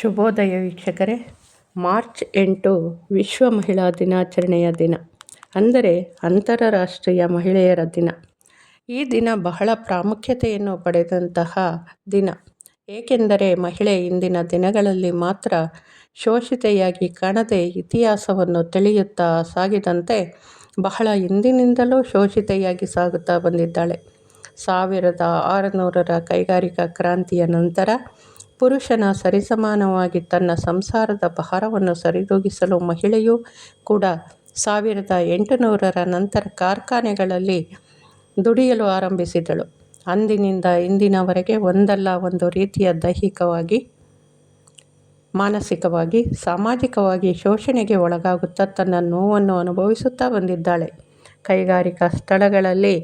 ಶುಭೋದಯ ವೀಕ್ಷಕರೇ ಮಾರ್ಚ್ ಎಂಟು ವಿಶ್ವ ಮಹಿಳಾ ದಿನಾಚರಣೆಯ ದಿನ, ಅಂದರೆ ಅಂತಾರಾಷ್ಟ್ರೀಯ ಮಹಿಳೆಯರ ದಿನ. ಈ ದಿನ ಬಹಳ ಪ್ರಾಮುಖ್ಯತೆಯನ್ನು ಪಡೆದಂತಹ ದಿನ. ಏಕೆಂದರೆ ಮಹಿಳೆ ಇಂದಿನ ದಿನಗಳಲ್ಲಿ ಮಾತ್ರ ಶೋಷಿತೆಯಾಗಿ ಕಾಣದೆ ಇತಿಹಾಸವನ್ನು ತಿಳಿಯುತ್ತಾ ಸಾಗಿದಂತೆ ಬಹಳ ಹಿಂದಿನಿಂದಲೂ ಶೋಷಿತೆಯಾಗಿ ಸಾಗುತ್ತಾ ಬಂದಿದ್ದಾಳೆ. ಸಾವಿರದ ಆರುನೂರರ ಕೈಗಾರಿಕಾ ಕ್ರಾಂತಿಯ ನಂತರ ಪುರುಷನ ಸರಿಸಮಾನವಾಗಿ ತನ್ನ ಸಂಸಾರದ ಭಾರವನ್ನು ಸರಿದೂಗಿಸಲು ಮಹಿಳೆಯೂ ಕೂಡ ಸಾವಿರದ ಎಂಟುನೂರರ ನಂತರ ಕಾರ್ಖಾನೆಗಳಲ್ಲಿ ದುಡಿಯಲು ಆರಂಭಿಸಿದಳು. ಅಂದಿನಿಂದ ಇಂದಿನವರೆಗೆ ಒಂದಲ್ಲ ಒಂದು ರೀತಿಯ ದೈಹಿಕವಾಗಿ, ಮಾನಸಿಕವಾಗಿ, ಸಾಮಾಜಿಕವಾಗಿ ಶೋಷಣೆಗೆ ಒಳಗಾಗುತ್ತಾ ತನ್ನ ನೋವನ್ನು ಅನುಭವಿಸುತ್ತಾ ಬಂದಿದ್ದಾಳೆ. ಕೈಗಾರಿಕಾ ಸ್ಥಳಗಳಲ್ಲಿ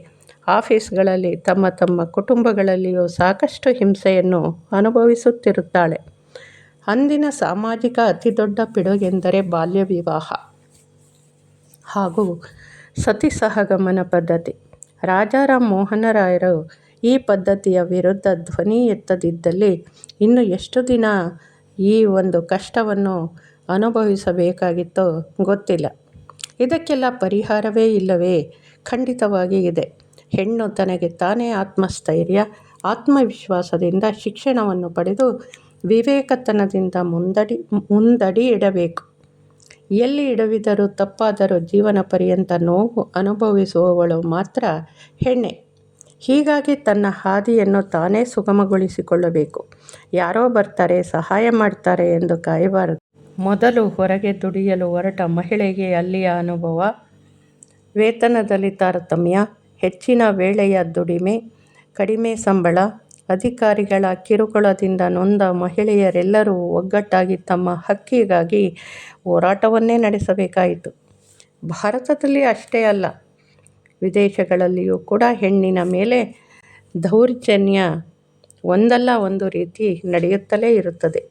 ಆಫೀಸ್ಗಳಲ್ಲಿ ತಮ್ಮ ತಮ್ಮ ಕುಟುಂಬಗಳಲ್ಲಿಯೂ ಸಾಕಷ್ಟು ಹಿಂಸೆಯನ್ನು ಅನುಭವಿಸುತ್ತಿರುತ್ತಾಳೆ. ಅಂದಿನ ಸಾಮಾಜಿಕ ಅತಿದೊಡ್ಡ ಪಿಡುಗೆಂದರೆ ಬಾಲ್ಯ ವಿವಾಹ ಹಾಗೂ ಸತಿ ಸಹಗಮನ ಪದ್ಧತಿ. ರಾಜಾರಾಮ್ ಮೋಹನ ರಾಯರು ಈ ಪದ್ಧತಿಯ ವಿರುದ್ಧ ಧ್ವನಿ ಎತ್ತದಿದ್ದಲ್ಲಿ ಇನ್ನು ಎಷ್ಟು ದಿನ ಈ ಒಂದು ಕಷ್ಟವನ್ನು ಅನುಭವಿಸಬೇಕಾಗಿತ್ತೋ ಗೊತ್ತಿಲ್ಲ. ಇದಕ್ಕೆಲ್ಲ ಪರಿಹಾರವೇ ಇಲ್ಲವೇ ಖಂಡಿತವಾಗಿ ಇದೆ. ಹೆಣ್ಣು ತನಗೆ ತಾನೇ ಆತ್ಮಸ್ಥೈರ್ಯ, ಆತ್ಮವಿಶ್ವಾಸದಿಂದ ಶಿಕ್ಷಣವನ್ನು ಪಡೆದು ವಿವೇಕತನದಿಂದ ಮುಂದಡಿ ಮುಂದಡಿ ಇಡಬೇಕು. ಎಲ್ಲಿ ಇಡವಿದರೂ ತಪ್ಪಾದರೂ ಜೀವನ ಪರ್ಯಂತ ನೋವು ಅನುಭವಿಸುವವಳು ಮಾತ್ರ ಹೆಣ್ಣೆ. ಹೀಗಾಗಿ ತನ್ನ ಹಾದಿಯನ್ನು ತಾನೇ ಸುಗಮಗೊಳಿಸಿಕೊಳ್ಳಬೇಕು. ಯಾರೋ ಬರ್ತಾರೆ, ಸಹಾಯ ಮಾಡ್ತಾರೆ ಎಂದು ಕಾಯಬಾರದು. ಮೊದಲು ಹೊರಗೆ ದುಡಿಯಲು ಹೊರಟ ಮಹಿಳೆಗೆ ಅಲ್ಲಿಯ ಅನುಭವ. ವೇತನದಲ್ಲಿ ತಾರತಮ್ಯ. ಹೆಚ್ಚಿನ ವೇಳೆಯ ದುಡಿಮೆ, ಕಡಿಮೆ ಸಂಬಳ, ಅಧಿಕಾರಿಗಳ ಕಿರುಕುಳದಿಂದ ನೊಂದ ಮಹಿಳೆಯರೆಲ್ಲರೂ ಒಗ್ಗಟ್ಟಾಗಿ ತಮ್ಮ ಹಕ್ಕಿಗಾಗಿ ಹೋರಾಟವನ್ನೇ ನಡೆಸಬೇಕಾಯಿತು. ಭಾರತದಲ್ಲಿ ಅಷ್ಟೇ ಅಲ್ಲ, ವಿದೇಶಗಳಲ್ಲಿಯೂ ಕೂಡ ಹೆಣ್ಣಿನ ಮೇಲೆ ದೌರ್ಜನ್ಯ ಒಂದಲ್ಲ ಒಂದು ರೀತಿ ನಡೆಯುತ್ತಲೇ ಇರುತ್ತದೆ.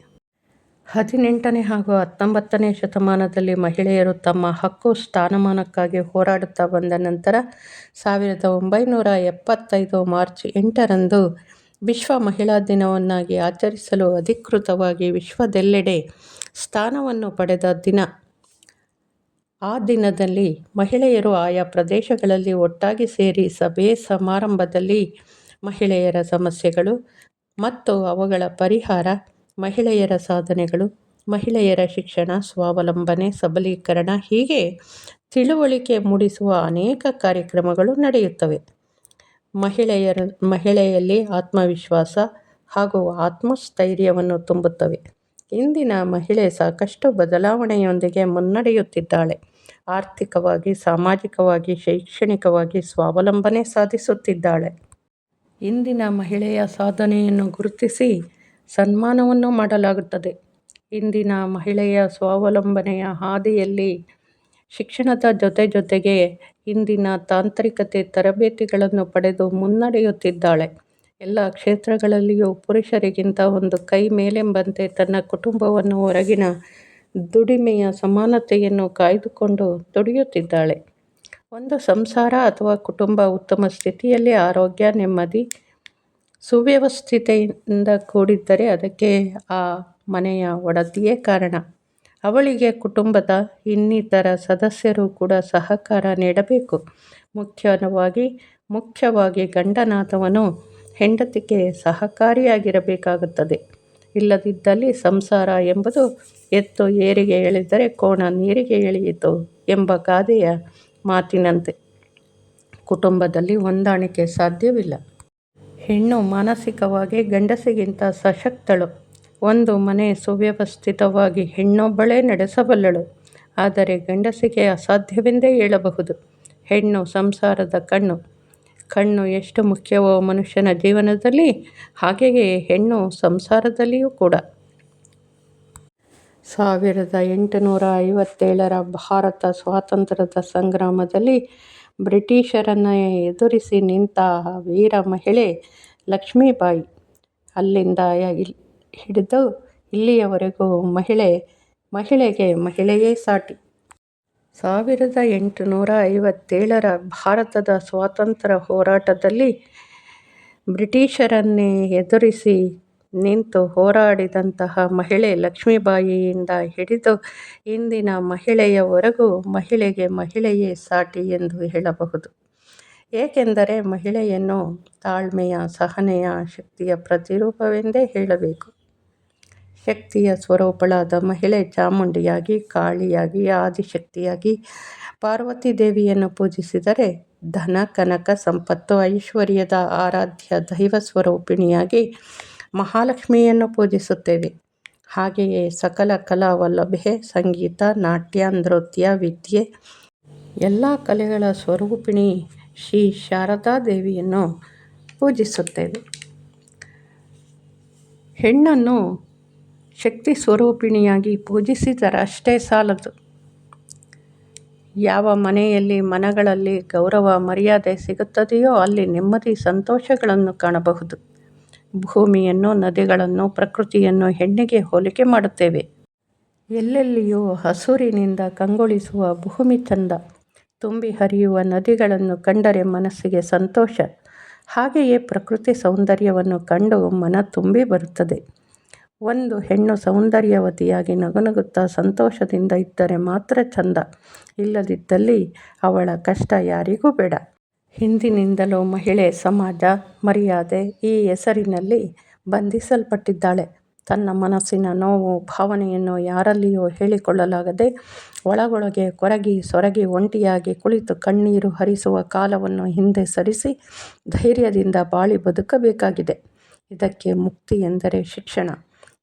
ಹದಿನೆಂಟನೇ ಹಾಗೂ ಹತ್ತೊಂಬತ್ತನೇ ಶತಮಾನದಲ್ಲಿ ಮಹಿಳೆಯರು ತಮ್ಮ ಹಕ್ಕು ಸ್ಥಾನಮಾನಕ್ಕಾಗಿ ಹೋರಾಡುತ್ತಾ ಬಂದ ನಂತರ ಸಾವಿರದ ಒಂಬೈನೂರ ಎಪ್ಪತ್ತೈದು ಮಾರ್ಚ್ ಎಂಟರಂದು ವಿಶ್ವ ಮಹಿಳಾ ದಿನವನ್ನಾಗಿ ಆಚರಿಸಲು ಅಧಿಕೃತವಾಗಿ ವಿಶ್ವದೆಲ್ಲೆಡೆ ಸ್ಥಾನವನ್ನು ಪಡೆದ ದಿನ. ಆ ದಿನದಲ್ಲಿ ಮಹಿಳೆಯರು ಆಯಾ ಪ್ರದೇಶಗಳಲ್ಲಿ ಒಟ್ಟಾಗಿ ಸೇರಿ ಸಭೆ ಸಮಾರಂಭದಲ್ಲಿ ಮಹಿಳೆಯರ ಸಮಸ್ಯೆಗಳು ಮತ್ತು ಅವುಗಳ ಪರಿಹಾರ ಮಹಿಳೆಯರ ಸಾಧನೆಗಳು, ಮಹಿಳೆಯರ ಶಿಕ್ಷಣ, ಸ್ವಾವಲಂಬನೆ, ಸಬಲೀಕರಣ ಹೀಗೆ ತಿಳುವಳಿಕೆ ಮೂಡಿಸುವ ಅನೇಕ ಕಾರ್ಯಕ್ರಮಗಳು ನಡೆಯುತ್ತವೆ. ಮಹಿಳೆಯರ, ಮಹಿಳೆಯಲ್ಲಿ ಆತ್ಮವಿಶ್ವಾಸ ಹಾಗೂ ಆತ್ಮಸ್ಥೈರ್ಯವನ್ನು ತುಂಬುತ್ತವೆ. ಇಂದಿನ ಮಹಿಳೆ ಸಾಕಷ್ಟು ಬದಲಾವಣೆಯೊಂದಿಗೆ ಮುನ್ನಡೆಯುತ್ತಿದ್ದಾಳೆ. ಆರ್ಥಿಕವಾಗಿ, ಸಾಮಾಜಿಕವಾಗಿ, ಶೈಕ್ಷಣಿಕವಾಗಿ ಸ್ವಾವಲಂಬನೆ ಸಾಧಿಸುತ್ತಿದ್ದಾಳೆ. ಇಂದಿನ ಮಹಿಳೆಯ ಸಾಧನೆಯನ್ನು ಗುರುತಿಸಿ ಸನ್ಮಾನವನ್ನು ಮಾಡಲಾಗುತ್ತದೆ. ಇಂದಿನ ಮಹಿಳೆಯ ಸ್ವಾವಲಂಬನೆಯ ಹಾದಿಯಲ್ಲಿ ಶಿಕ್ಷಣದ ಜೊತೆ ಜೊತೆಗೆ ಇಂದಿನ ತಾಂತ್ರಿಕತೆ ತರಬೇತಿಗಳನ್ನು ಪಡೆದು ಮುನ್ನಡೆಯುತ್ತಿದ್ದಾಳೆ. ಎಲ್ಲ ಕ್ಷೇತ್ರಗಳಲ್ಲಿಯೂ ಪುರುಷರಿಗಿಂತ ಒಂದು ಕೈ ಮೇಲೆಂಬಂತೆ ತನ್ನ ಕುಟುಂಬವನ್ನು ಹೊರಗಿನ ದುಡಿಮೆಯ ಸಮಾನತೆಯನ್ನು ಕಾಯ್ದುಕೊಂಡು ದುಡಿಯುತ್ತಿದ್ದಾಳೆ. ಒಂದು ಸಂಸಾರ ಅಥವಾ ಕುಟುಂಬ ಉತ್ತಮ ಸ್ಥಿತಿಯಲ್ಲಿ ಆರೋಗ್ಯ, ನೆಮ್ಮದಿ ಸುವ್ಯವಸ್ಥಿತೆಯಿಂದ ಕೂಡಿದ್ದರೆ ಅದಕ್ಕೆ ಆ ಮನೆಯ ಒಡತಿಯೇ ಕಾರಣ. ಅವಳಿಗೆ ಕುಟುಂಬದ ಇನ್ನಿತರ ಸದಸ್ಯರು ಕೂಡ ಸಹಕಾರ ನೀಡಬೇಕು. ಮುಖ್ಯವಾಗಿ ಮುಖ್ಯವಾಗಿ ಗಂಡನಾದವನು ಹೆಂಡತಿಗೆ ಸಹಕಾರಿಯಾಗಿರಬೇಕಾಗುತ್ತದೆ. ಇಲ್ಲದಿದ್ದಲ್ಲಿ ಸಂಸಾರ ಎಂಬುದು ಎತ್ತು ಏರಿಗೆ ಎಳೆದರೆ ಕೋಣ ನೀರಿಗೆ ಎಳೆಯಿತು ಎಂಬ ಗಾದೆಯ ಮಾತಿನಂತೆ. ಕುಟುಂಬದಲ್ಲಿ ಹೊಂದಾಣಿಕೆ ಸಾಧ್ಯವಿಲ್ಲ. ಹೆಣ್ಣು ಮಾನಸಿಕವಾಗಿ ಗಂಡಸಿಗಿಂತ ಸಶಕ್ತಳು. ಒಂದು ಮನೆ ಸುವ್ಯವಸ್ಥಿತವಾಗಿ ಹೆಣ್ಣೊಬ್ಬಳೇ ನಡೆಸಬಲ್ಲಳು. ಆದರೆ ಗಂಡಸಿಗೆ ಅಸಾಧ್ಯವೆಂದೇ ಹೇಳಬಹುದು. ಹೆಣ್ಣು ಸಂಸಾರದ ಕಣ್ಣು. ಕಣ್ಣು ಎಷ್ಟು ಮುಖ್ಯವೋ ಮನುಷ್ಯನ ಜೀವನದಲ್ಲಿ, ಹಾಗೆಯೇ ಹೆಣ್ಣು ಸಂಸಾರದಲ್ಲಿಯೂ ಕೂಡ. ಸಾವಿರದ ಎಂಟುನೂರ ಐವತ್ತೇಳರ ಭಾರತ ಸ್ವಾತಂತ್ರ್ಯದ ಸಂಗ್ರಾಮದಲ್ಲಿ ಬ್ರಿಟಿಷರನ್ನು ಎದುರಿಸಿ ನಿಂತ ವೀರ ಮಹಿಳೆ ಲಕ್ಷ್ಮೀಬಾಯಿ ಅಲ್ಲಿಂದ ಹಿಡಿದು ಇಲ್ಲಿಯವರೆಗೂ ಮಹಿಳೆ, ಮಹಿಳೆಗೆ ಮಹಿಳೆಯೇ ಸಾಟಿ. ಸಾವಿರದ ಎಂಟುನೂರ ಐವತ್ತೇಳರ ಭಾರತದ ಸ್ವಾತಂತ್ರ್ಯ ಹೋರಾಟದಲ್ಲಿ ಬ್ರಿಟಿಷರನ್ನೇ ಎದುರಿಸಿ ನಿಂತು ಹೋರಾಡಿದಂತಹ ಮಹಿಳೆ ಲಕ್ಷ್ಮೀಬಾಯಿಯಿಂದ ಹಿಡಿದು ಇಂದಿನ ಮಹಿಳೆಯವರೆಗೂ ಮಹಿಳೆಗೆ ಮಹಿಳೆಯೇ ಸಾಟಿ ಎಂದು ಹೇಳಬಹುದು. ಏಕೆಂದರೆ ಮಹಿಳೆಯನ್ನು ತಾಳ್ಮೆಯ, ಸಹನೆಯ, ಶಕ್ತಿಯ ಪ್ರತಿರೂಪವೆಂದೇ ಹೇಳಬೇಕು. ಶಕ್ತಿಯ ಸ್ವರೂಪಳಾದ ಮಹಿಳೆ ಚಾಮುಂಡಿಯಾಗಿ, ಕಾಳಿಯಾಗಿ, ಆದಿಶಕ್ತಿಯಾಗಿ, ಪಾರ್ವತಿ ದೇವಿಯನ್ನು ಪೂಜಿಸಿದರೆ ಧನ, ಕನಕ, ಸಂಪತ್ತು, ಐಶ್ವರ್ಯದ ಆರಾಧ್ಯ ದೈವಸ್ವರೂಪಿಣಿಯಾಗಿ ಮಹಾಲಕ್ಷ್ಮಿಯನ್ನು ಪೂಜಿಸುತ್ತೇವೆ. ಹಾಗೆಯೇ ಸಕಲ ಕಲಾ ವಲ್ಲಭೆ ಸಂಗೀತ, ನಾಟ್ಯ, ನೃತ್ಯ, ವಿದ್ಯೆ ಎಲ್ಲ ಕಲೆಗಳ ಸ್ವರೂಪಿಣಿ ಶ್ರೀ ಶಾರದಾದೇವಿಯನ್ನು ಪೂಜಿಸುತ್ತೇವೆ. ಹೆಣ್ಣನ್ನು ಶಕ್ತಿ ಸ್ವರೂಪಿಣಿಯಾಗಿ ಪೂಜಿಸಿದರಷ್ಟೇ ಸಾಲದು. ಯಾವ ಮನೆಯಲ್ಲಿ ಮನಗಳಲ್ಲಿ ಗೌರವ ಮರ್ಯಾದೆ ಸಿಗುತ್ತದೆಯೋ ಅಲ್ಲಿ ನೆಮ್ಮದಿ ಸಂತೋಷಗಳನ್ನು ಕಾಣಬಹುದು. ಭೂಮಿಯನ್ನು, ನದಿಗಳನ್ನು, ಪ್ರಕೃತಿಯನ್ನು ಹೆಣ್ಣಿಗೆ ಹೋಲಿಕೆ ಮಾಡುತ್ತೇವೆ. ಎಲ್ಲೆಲ್ಲಿಯೂ ಹಸುರಿನಿಂದ ಕಂಗೊಳಿಸುವ ಭೂಮಿ ಚಂದ. ತುಂಬಿ ಹರಿಯುವ ನದಿಗಳನ್ನು ಕಂಡರೆ ಮನಸ್ಸಿಗೆ ಸಂತೋಷ. ಹಾಗೆಯೇ ಪ್ರಕೃತಿ ಸೌಂದರ್ಯವನ್ನು ಕಂಡು ಮನ ತುಂಬಿ ಬರುತ್ತದೆ. ಒಂದು ಹೆಣ್ಣು ಸೌಂದರ್ಯವತಿಯಾಗಿ ನಗುನಗುತ್ತಾ ಸಂತೋಷದಿಂದ ಇದ್ದರೆ ಮಾತ್ರ ಚಂದ. ಇಲ್ಲದಿದ್ದಲ್ಲಿ ಅವಳ ಕಷ್ಟ ಯಾರಿಗೂ ಬೇಡ. ಹಿಂದಿನಿಂದಲೂ ಮಹಿಳೆ ಸಮಾಜ, ಮರ್ಯಾದೆ ಈ ಹೆಸರಿನಲ್ಲಿ ಬಂಧಿಸಲ್ಪಟ್ಟಿದ್ದಾಳೆ. ತನ್ನ ಮನಸ್ಸಿನ ನೋವು, ಭಾವನೆಯನ್ನು ಯಾರಲ್ಲಿಯೂ ಹೇಳಿಕೊಳ್ಳಲಾಗದೆ ಒಳಗೊಳಗೆ ಕೊರಗಿ ಸೊರಗಿ ಒಂಟಿಯಾಗಿ ಕುಳಿತು ಕಣ್ಣೀರು ಹರಿಸುವ ಕಾಲವನ್ನು ಹಿಂದೆ ಸರಿಸಿ ಧೈರ್ಯದಿಂದ ಬಾಳಿ ಬದುಕಬೇಕಾಗಿದೆ. ಇದಕ್ಕೆ ಮುಕ್ತಿ ಎಂದರೆ ಶಿಕ್ಷಣ.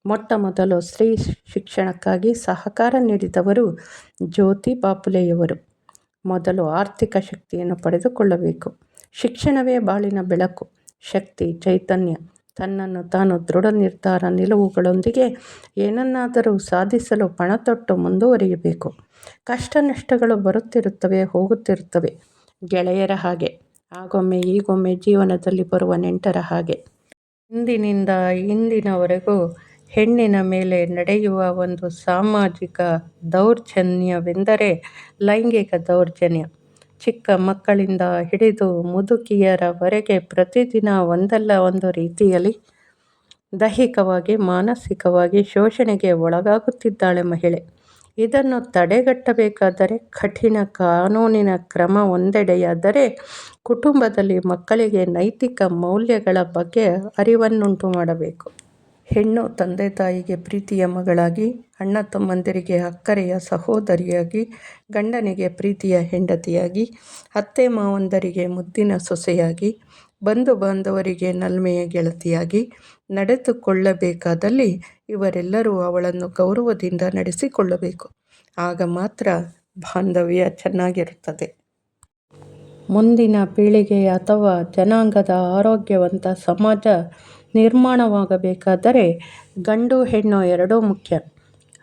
ಮೊಟ್ಟಮೊದಲು ಸ್ತ್ರೀ ಶಿಕ್ಷಣಕ್ಕಾಗಿ ಸಹಕಾರ ನೀಡಿದವರು ಜ್ಯೋತಿ ಬಾಪುಲೆಯವರು. ಮೊದಲು ಆರ್ಥಿಕ ಶಕ್ತಿಯನ್ನು ಪಡೆದುಕೊಳ್ಳಬೇಕು. ಶಿಕ್ಷಣವೇ ಬಾಳಿನ ಬೆಳಕು, ಶಕ್ತಿ, ಚೈತನ್ಯ. ತನ್ನನ್ನು ತಾನು ದೃಢ ನಿರ್ಧಾರ, ನಿಲುವುಗಳೊಂದಿಗೆ ಏನನ್ನಾದರೂ ಸಾಧಿಸಲು ಪಣತೊಟ್ಟು ಮುಂದುವರಿಯಬೇಕು. ಕಷ್ಟ ನಷ್ಟಗಳು ಬರುತ್ತಿರುತ್ತವೆ, ಹೋಗುತ್ತಿರುತ್ತವೆ. ಗೆಳೆಯರ ಹಾಗೆ. ಆಗೊಮ್ಮೆ ಈಗೊಮ್ಮೆ ಜೀವನದಲ್ಲಿ ಬರುವ ನೆಂಟರ ಹಾಗೆ. ಇಂದಿನಿಂದ ಇಂದಿನವರೆಗೂ ಹೆಣ್ಣಿನ ಮೇಲೆ ನಡೆಯುವ ಒಂದು ಸಾಮಾಜಿಕ ದೌರ್ಜನ್ಯವೆಂದರೆ ಲೈಂಗಿಕ ದೌರ್ಜನ್ಯ. ಚಿಕ್ಕ ಮಕ್ಕಳಿಂದ ಹಿಡಿದು ಮುದುಕಿಯರವರೆಗೆ ಪ್ರತಿದಿನ ಒಂದಲ್ಲ ಒಂದು ರೀತಿಯಲ್ಲಿ ದೈಹಿಕವಾಗಿ, ಮಾನಸಿಕವಾಗಿ ಶೋಷಣೆಗೆ ಒಳಗಾಗುತ್ತಿದ್ದಾಳೆ ಮಹಿಳೆ. ಇದನ್ನು ತಡೆಗಟ್ಟಬೇಕಾದರೆ ಕಠಿಣ ಕಾನೂನಿನ ಕ್ರಮ ಒಂದೆಡೆಯಾದರೆ, ಕುಟುಂಬದಲ್ಲಿ ಮಕ್ಕಳಿಗೆ ನೈತಿಕ ಮೌಲ್ಯಗಳ ಬಗ್ಗೆ ಅರಿವನ್ನುಂಟು ಮಾಡಬೇಕು. ಹೆಣ್ಣು ತಂದೆ ತಾಯಿಗೆ ಪ್ರೀತಿಯ ಮಗಳಾಗಿ, ಅಣ್ಣ ತಮ್ಮಂದಿರಿಗೆ ಅಕ್ಕರೆಯ ಸಹೋದರಿಯಾಗಿ, ಗಂಡನಿಗೆ ಪ್ರೀತಿಯ ಹೆಂಡತಿಯಾಗಿ, ಅತ್ತೆ ಮಾವಂದರಿಗೆ ಮುದ್ದಿನ ಸೊಸೆಯಾಗಿ, ಬಂಧು ಬಾಂಧವರಿಗೆ ನಲ್ಮೆಯ ಗೆಳತಿಯಾಗಿ ನಡೆದುಕೊಳ್ಳಬೇಕಾದಲ್ಲಿ ಇವರೆಲ್ಲರೂ ಅವಳನ್ನು ಗೌರವದಿಂದ ನಡೆಸಿಕೊಳ್ಳಬೇಕು. ಆಗ ಮಾತ್ರ ಬಾಂಧವ್ಯ ಚೆನ್ನಾಗಿರುತ್ತದೆ. ಮುಂದಿನ ಪೀಳಿಗೆ ಅಥವಾ ಜನಾಂಗದ ಆರೋಗ್ಯವಂತ ಸಮಾಜ ನಿರ್ಮಾಣವಾಗಬೇಕಾದರೆ ಗಂಡು ಹೆಣ್ಣು ಎರಡೂ ಮುಖ್ಯ.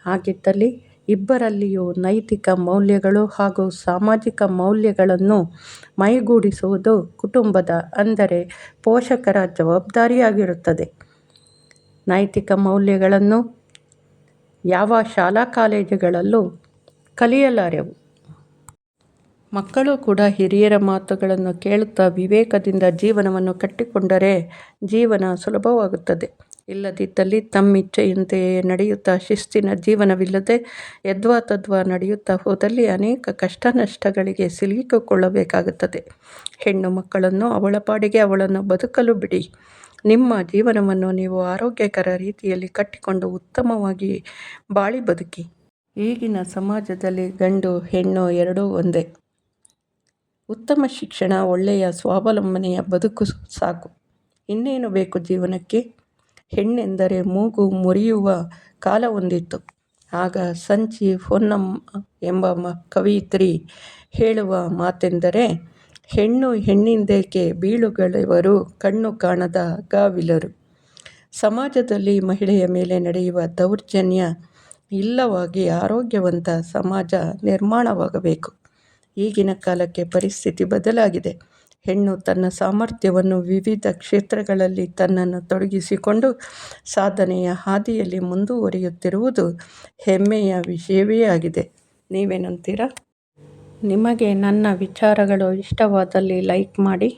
ಹಾಗಿದ್ದಲ್ಲಿ ಇಬ್ಬರಲ್ಲಿಯೂ ನೈತಿಕ ಮೌಲ್ಯಗಳು ಹಾಗೂ ಸಾಮಾಜಿಕ ಮೌಲ್ಯಗಳನ್ನು ಮೈಗೂಡಿಸುವುದು ಕುಟುಂಬದ, ಅಂದರೆ ಪೋಷಕರ ಜವಾಬ್ದಾರಿಯಾಗಿರುತ್ತದೆ. ನೈತಿಕ ಮೌಲ್ಯಗಳನ್ನು ಯಾವ ಶಾಲಾ ಕಾಲೇಜುಗಳಲ್ಲೂ ಕಲಿಯಲಾರೆವು. ಮಕ್ಕಳು ಕೂಡ ಹಿರಿಯರ ಮಾತುಗಳನ್ನು ಕೇಳುತ್ತಾ ವಿವೇಕದಿಂದ ಜೀವನವನ್ನು ಕಟ್ಟಿಕೊಂಡರೆ ಜೀವನ ಸುಲಭವಾಗುತ್ತದೆ. ಇಲ್ಲದಿದ್ದಲ್ಲಿ ತಮ್ಮಿಚ್ಛೆಯಂತೆಯೇ ನಡೆಯುತ್ತಾ ಶಿಸ್ತಿನ ಜೀವನವಿಲ್ಲದೆ ಯದ್ವಾ ತದ್ವಾ ನಡೆಯುತ್ತಾ ಹೋದಲ್ಲಿ ಅನೇಕ ಕಷ್ಟ ನಷ್ಟಗಳಿಗೆ ಸಿಲುಕಿಕೊಳ್ಳಬೇಕಾಗುತ್ತದೆ. ಹೆಣ್ಣು ಮಕ್ಕಳನ್ನು ಅವಳ ಪಾಡಿಗೆ ಅವಳನ್ನು ಬದುಕಲು ಬಿಡಿ. ನಿಮ್ಮ ಜೀವನವನ್ನು ನೀವು ಆರೋಗ್ಯಕರ ರೀತಿಯಲ್ಲಿ ಕಟ್ಟಿಕೊಂಡು ಉತ್ತಮವಾಗಿ ಬಾಳಿ ಬದುಕಿ. ಈಗಿನ ಸಮಾಜದಲ್ಲಿ ಗಂಡು ಹೆಣ್ಣು ಎರಡೂ ಒಂದೇ. ಉತ್ತಮ ಶಿಕ್ಷಣ, ಒಳ್ಳೆಯ ಸ್ವಾವಲಂಬನೆಯ ಬದುಕು ಸಾಕು. ಇನ್ನೇನು ಬೇಕು ಜೀವನಕ್ಕೆ. ಹೆಣ್ಣೆಂದರೆ ಮೂಗು ಮುರಿಯುವ ಕಾಲ ಹೊಂದಿತ್ತು ಆಗ ಸಂಚಿ ಹೊನ್ನಮ್ಮ ಎಂಬ ಕವಿಯಿತ್ರಿ ಹೇಳುವ ಮಾತೆಂದರೆ ಹೆಣ್ಣು ಹೆಣ್ಣಿಂದೇಕೆ ಬೀಳುಗಳವರು ಕಣ್ಣು ಕಾಣದ ಗಾವಿಲರು. ಸಮಾಜದಲ್ಲಿ ಮಹಿಳೆಯ ಮೇಲೆ ನಡೆಯುವ ದೌರ್ಜನ್ಯ ಇಲ್ಲವಾಗಿ ಆರೋಗ್ಯವಂತ ಸಮಾಜ ನಿರ್ಮಾಣವಾಗಬೇಕು. ಈಗಿನ ಕಾಲಕ್ಕೆ ಪರಿಸ್ಥಿತಿ ಬದಲಾಗಿದೆ. ಹೆಣ್ಣು ತನ್ನ ಸಾಮರ್ಥ್ಯವನ್ನು ವಿವಿಧ ಕ್ಷೇತ್ರಗಳಲ್ಲಿ ತನ್ನನ್ನು ತೊಡಗಿಸಿಕೊಂಡು ಸಾಧನೆಯ ಹಾದಿಯಲ್ಲಿ ಮುಂದುವರಿಯುತ್ತಿರುವುದು ಹೆಮ್ಮೆಯ ವಿಷಯವೇ ಆಗಿದೆ. ನೀವೇನಂತೀರಾ? ನಿಮಗೆ ನನ್ನ ವಿಚಾರಗಳು ಇಷ್ಟವಾದಲ್ಲಿ ಲೈಕ್ ಮಾಡಿ.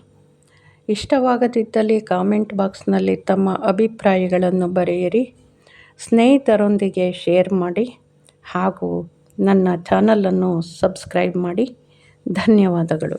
ಇಷ್ಟವಾಗದಿದ್ದಲ್ಲಿ ಕಾಮೆಂಟ್ ಬಾಕ್ಸ್ನಲ್ಲಿ ತಮ್ಮ ಅಭಿಪ್ರಾಯಗಳನ್ನು ಬರೆಯಿರಿ ಸ್ನೇಹಿತರೊಂದಿಗೆ ಶೇರ್ ಮಾಡಿ ಹಾಗೂ ನನ್ನ ಚಾನಲನ್ನು ಸಬ್ಸ್ಕ್ರೈಬ್ ಮಾಡಿ ಧನ್ಯವಾದಗಳು